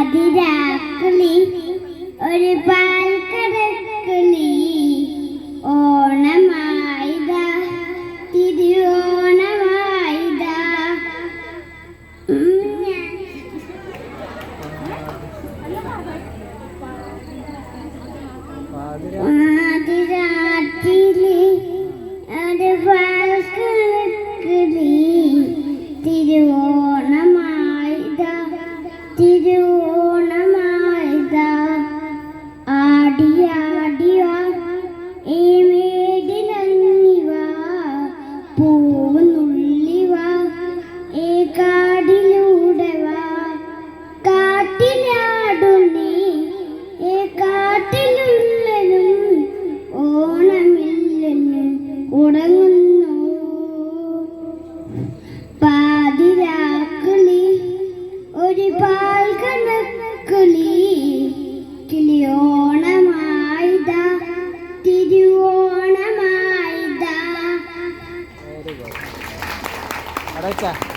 പാതിരാക്കിളി ഒരു പാൽക്കടക്കിളി. ഓണമായിത തിരുവോണമായിത. ഉം, തിരുവോണമായിത. ആടിയാടിയ ഈ മേടിലങ്ങിവ. പൂവ് നുള്ളിവ. ഈ കാടിലൂടെ വാ. കാട്ടിലാടുന്നേ ഈ കാട്ടിലുള്ളനും ഓണമില്ലെന്ന് ഉടങ്ങുന്നു Đấy!